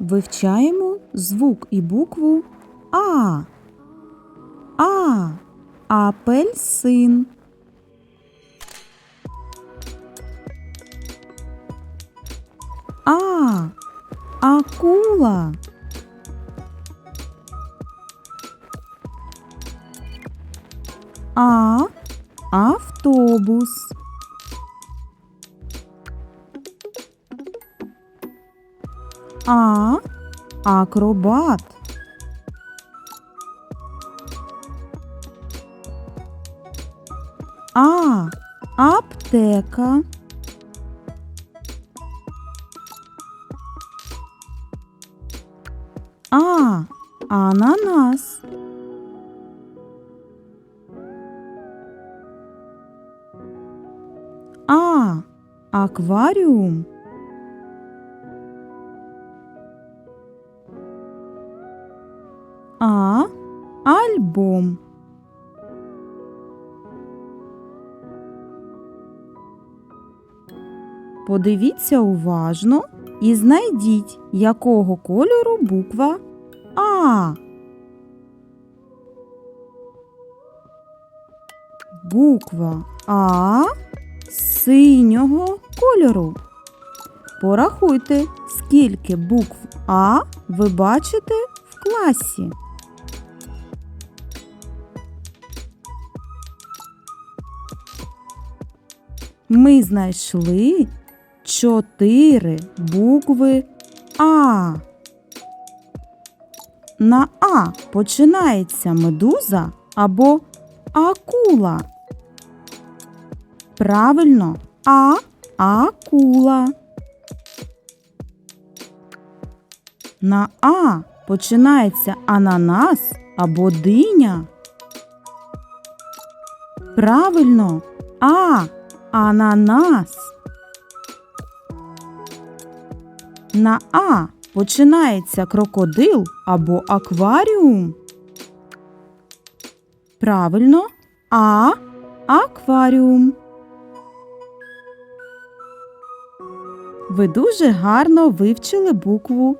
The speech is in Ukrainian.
Вивчаємо звук і букву А. А. Апельсин. А. Акула. А. Автобус. А. Акробат. А. Аптека. А. Ананас. А. Акваріум. А. Альбом. Подивіться уважно і знайдіть, якого кольору буква А. Буква А синього кольору. Порахуйте, скільки букв А ви бачите в класі. Ми знайшли чотири букви А. На А починається медуза або акула. Правильно, А акула. На А починається ананас або диня. Правильно, А ананас. На А починається крокодил або акваріум. Правильно, А акваріум. Ви дуже гарно вивчили букву